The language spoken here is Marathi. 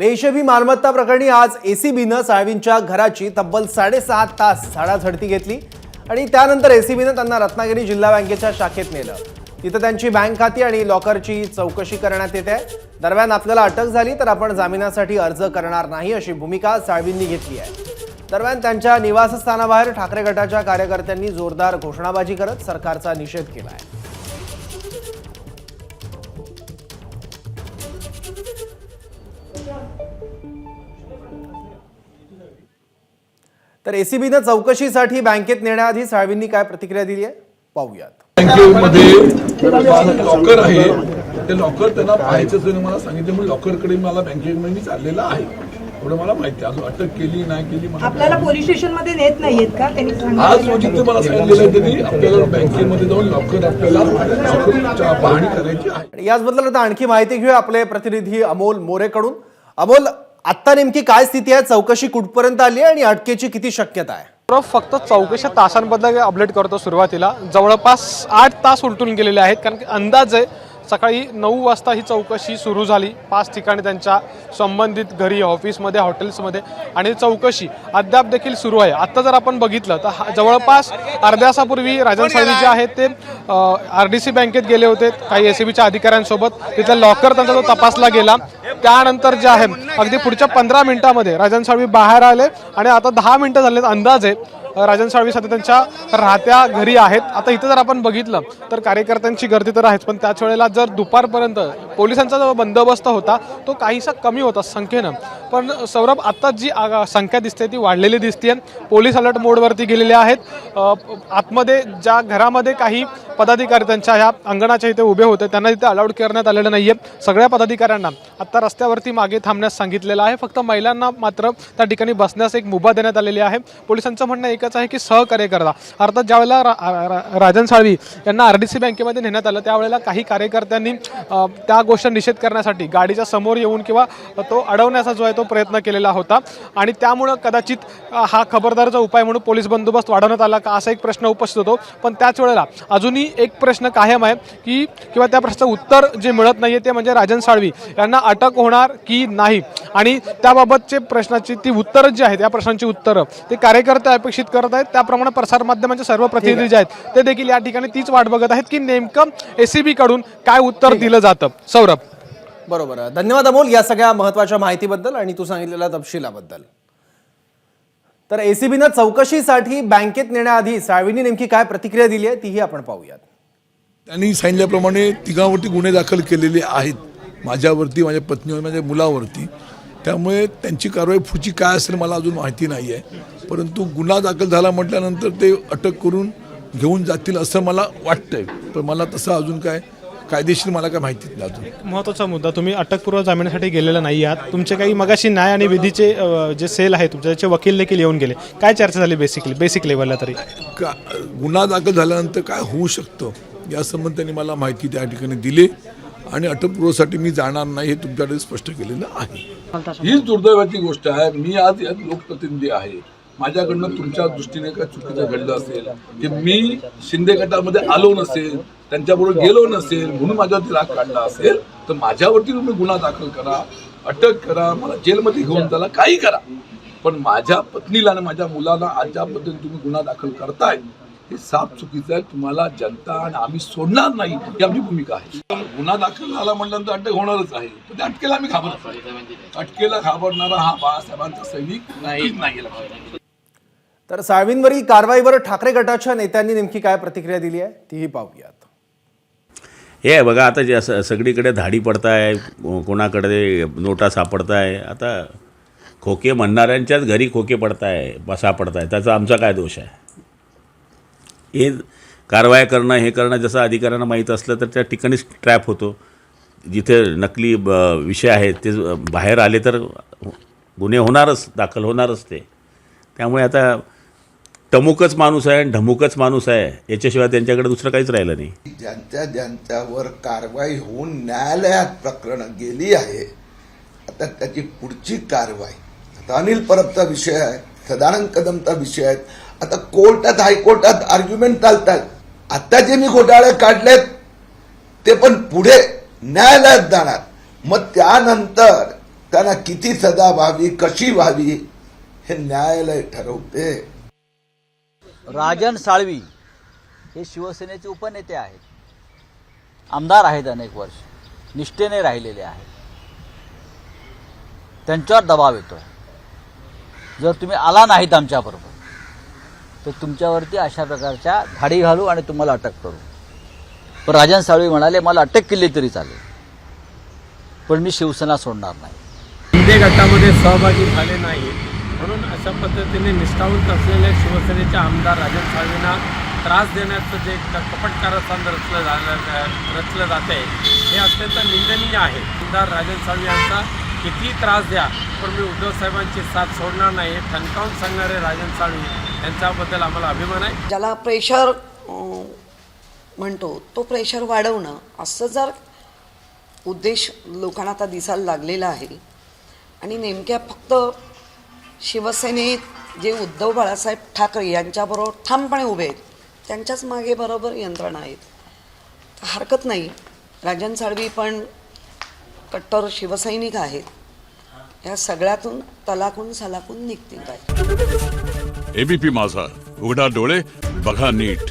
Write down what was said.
बेहिशेबी मालमत्ता प्रकरणी आज एसीबीनं साळवींच्या घराची तब्बल साडेसहा तास झाडाझडती घेतली आणि त्यानंतर एसीबीनं त्यांना रत्नागिरी जिल्हा बँकेच्या शाखेत नेलं. तिथं त्यांची बँक खाती आणि लॉकरची चौकशी करण्यात येते. दरम्यान आपल्याला अटक झाली तर आपण जामिनासाठी अर्ज करणार नाही अशी भूमिका साळवींनी घेतली आहे. दरम्यान त्यांच्या निवासस्थानाबाहेर ठाकरे गटाच्या कार्यकर्त्यांनी जोरदार घोषणाबाजी करत सरकारचा निषेध केला आहे तर एसीबीनं चौकशीसाठी बँकेत नेण्याआधी साळवींनी काय प्रतिक्रिया दिली आहे? पाहूयात. बँकेमध्ये लॉकर आहे ते लॉकर त्यांना पाहायचं असेल मला सांगितलं म्हणून लॉकरकडे मला बँकेमध्ये मी चाललेला आहे. एवढं मला माहिती आहे. अजून अटक केली नाही केली आपल्याला पोलीस स्टेशनमध्ये नेत नाहीयेत का? त्यांनी आज सांगितलं रोजी ते मला सांगितलेलं आहे त्यांनी आपल्याला बँकेमध्ये जाऊन लॉकर आपल्याला पाहणी करायची आहे. आणि याचबद्दल आता आणखी माहिती घेऊया आपले प्रतिनिधी अमोल मोरेकडून. अमोल आत्ता नेमकी काय स्थिती आहे? चौकशी कुठपर्यंत आली आहे आणि अटकेची किती शक्यता आहे? फक्त चौकशा तासांबद्दल अपडेट करतो सुरुवातीला. जवळपास आठ तास उलटून गेलेले आहेत कारण की अंदाजे सकाळी नऊ वाजता ही चौकशी सुरू झाली. पाच ठिकाणी त्यांच्या संबंधित घरी ऑफिसमध्ये हॉटेल्समध्ये आणि चौकशी अद्याप देखील सुरू आहे. आत्ता जर आपण बघितलं तर हा- जवळपास अर्ध्या तासापूर्वी राजन साळवी जे आहेत ते आर डी सी बँकेत गेले होते. काही एस बीच्या अधिकाऱ्यांसोबत तिथं लॉकर त्यांचा तो तपासला गेला त्यानंतर जे आहे अगदी पुढच्या पंधरा मिनिटामध्ये राजन साळवी बाहेर आले आणि आता दहा मिनिटं झालेत अंदाजे. राजन साळवी सध्या त्यांच्या राहत्या घरी आहेत. आता इथं जर आपण बघितलं तर कार्यकर्त्यांची गर्दी तर आहेच पण त्याच वेळेला जर दुपारपर्यंत पोलिसांचा जो बंदोबस्त होता तो काहीसा कमी होता संख्येनं. पण सौरभ आता जी संख्या दिसते ती वाढलेली दिसते पोलीस अलर्ट मोडवरती गेलेले आहेत. आतमध्ये ज्या घरामध्ये काही पदाधिकारी त्यांच्या ह्या अंगणाच्या इथे उभे होते त्यांना तिथे अलाउड करण्यात आलेलं नाहीये. सगळ्या पदाधिकाऱ्यांना आता रस्त्यावरती मागे थांबण्यास सांगितलेलं आहे. फक्त महिलांना मात्र त्या ठिकाणी बसण्यास एक मुभा देण्यात आलेली आहे. पोलिसांचं म्हणणं एक एकच आहे की सहकार्य करा अर्थात ज्यावेळेला रा- रा- राजन साळवी यांना आर डी सी बँकेमध्ये नेण्यात आलं त्यावेळेला काही कार्यकर्त्यांनी त्या गोष्ट निषेध करण्यासाठी गाडीच्या समोर येऊन किंवा तो अडवण्याचा जो आहे तो प्रयत्न केलेला होता. आणि त्यामुळं कदाचित हा खबरदारीचा उपाय म्हणून पोलीस बंदोबस्त वाढवण्यात आला का असा एक प्रश्न उपस्थित होतो. पण त्याच वेळेला अजूनही एक प्रश्न कायम आहे की किंवा त्या प्रश्नाचं उत्तर जे मिळत नाही आहे ते म्हणजे राजन साळवी यांना अटक होणार की नाही? आणि त्याबाबतचे प्रश्नाची ती उत्तरं जी आहेत या प्रश्नांची उत्तरं ते कार्यकर्ते अपेक्षित करत आहेत. त्याप्रमाणे प्रसारमाध्यमांचे सर्व प्रतिनिधी जे आहेत ते देखील या ठिकाणी तीच वाट बघत आहेत की नेमकं एसीबी कडून काय उत्तर दिलं जातं. सौरभ. बरोबर आहे. धन्यवाद अमोल या सगळ्या महत्त्वाच्या माहितीबद्दल आणि तू सांगितलेल्या तपशिलाबद्दल. तर एसीबीनं चौकशीसाठी बँकेत नेण्याआधी साळवींनी नेमकी काय प्रतिक्रिया दिली आहे तीही आपण पाहूयात. त्यांनी सांगितल्याप्रमाणे तिघांवरती गुन्हे दाखल केलेले आहेत. माझ्यावरती माझ्या पत्नीवर माझ्या मुलावरती. त्यामुळे त्यांची कारवाई पुढची काय असेल मला अजून माहिती नाही आहे परंतु गुन्हा दाखल झाला म्हटल्यानंतर ते अटक करून घेऊन जातील असं मला वाटतंय. पण मला तसं अजून काय कायदेशीर मला काय माहिती नाही अजून. महत्त्वाचा मुद्दा तुम्ही अटकपूर्व जामिनासाठी गेलेला नाही आहात. तुमचे काही मगाशी न्याय आणि विधीचे अ, जे सेल आहे तुमचे त्याचे वकील देखील येऊन गेले. काय चर्चा झाली बेसिकली बेसिक लेवलला तरी? का गुन्हा दाखल झाल्यानंतर काय होऊ शकतं यासंबंधी त्यांनी मला माहिती त्या ठिकाणी दिली आणि अटकपूर्वसाठी मी जाणार नाही हे तुमच्याकडे स्पष्ट केलेलं आहे. हीच दुर्दैवाची गोष्ट आहे. मी आज यात लोकप्रतिनिधी आहे. माझ्याकडनं तुमच्या दृष्टीने काय चुकीचं घडलं असेल की मी शिंदे गटामध्ये आलो नसेल त्यांच्याबरोबर गेलो नसेल म्हणून माझ्यावरती राग काढला असेल तर माझ्यावरती तुम्ही गुन्हा दाखल करा अटक करा मला जेलमध्ये घेऊन त्याला काही करा. पण माझ्या पत्नीला आणि माझ्या मुलाला आज ज्या पद्धतीने तुम्ही गुन्हा दाखल करताय हे साफ चुकीचं आहे. तुम्हाला जनता आणि आम्ही सोडणार नाही ही आमची भूमिका आहे. गुन्हा दाखल झाला म्हटल्यानंतर अटक होणारच आहे. पण त्या अटकेला आम्ही घाबरत अटकेला घाबरणारा हा बाळासाहेबांचा सैनिक नाही नाही. तर साळवींवरील कारवाईवर ठाकरे गटाच्या नेत्यांनी नेमकी काय प्रतिक्रिया दिली आहे तीही पाहूयात. हे बघा आता जे असं सगळीकडे धाडी पडताय कोणाकडे नोटा सापडताय आता खोके म्हणणाऱ्यांच्याच घरी खोके पडताय सापडताय त्याचा आमचा काय दोष आहे? हे कारवाया करणं हे करणं जसं अधिकाऱ्यांना माहीत असलं तर त्या ठिकाणीच ट्रॅप होतो. जिथे नकली ब विषय आहेत ते बाहेर आले तर गुन्हे होणारच दाखल होणारच ते. त्यामुळे आता टमुकच माणूस आहे आणि ढमुकच माणूस आहे. याच्याशिवाय त्यांच्याकडे दुसरं काहीच राहिलं नाही. ज्यांच्या ज्यांच्यावर कारवाई होऊन न्यायालयात प्रकरणं गेली आहे आता त्याची पुढची कारवाई. आता अनिल परबचा विषय आहे सदानंद कदमचा विषय आहे. आता कोर्टात हायकोर्टात आर्ग्युमेंट चालतात आता जे मी घोटाळे काढलेत ते पण पुढे न्यायालयात जाणार. मग त्यानंतर त्यांना किती सजा व्हावी कशी व्हावी हे न्यायालय ठरवते. राजन साळवी हे शिवसेनेचे उपनेते आहेत. आमदार आहेत अनेक वर्ष. निष्ठेने राहिलेले आहेत. त्यांच्यावर दबाव येतो जर तुम्ही आला नाहीत आमच्याबरोबर तर तुमच्यावरती अशा प्रकारच्या धाडी घालू आणि तुम्हाला अटक करू. पण राजन साळवी म्हणाले मला अटक केली तरी चालेल. पण मी शिवसेना सोडणार नाही. गटामध्ये सहभागी झाले नाही म्हणून अशा पद्धतीने निष्ठावंत असलेल्या शिवसेनेचे आमदार राजन साळवींना त्रास देण्याचं जे क- कपट कारस्थान रचलं जा रचलं जात आहे हे अत्यंत निंदनीय आहे. आमदार राजन साळवी यांचा किती त्रास द्या पण मी उद्धव साहेबांची साथ सोडणार नाही हे ठणकावून सांगणारे राजन साळवी यांच्याबद्दल आम्हाला अभिमान आहे. ज्याला प्रेशर म्हणतो तो प्रेशर वाढवणं असं जर उद्देश लोकांना आता दिसायला लागलेला आहे आणि नेमक्या फक्त शिवसेनेत जे उद्धव बाळासाहेब ठाकरे यांच्याबरोबर ठामपणे उभे आहेत त्यांच्याच मागे बरोबर यंत्रणा आहेत. हरकत नाही. राजन साळवी पण कट्टर शिवसैनिक आहेत. या सगळ्यातून तलाकून सलाकून निघतील काय एबीपी माझा. उघडा डोळे बघा नीट.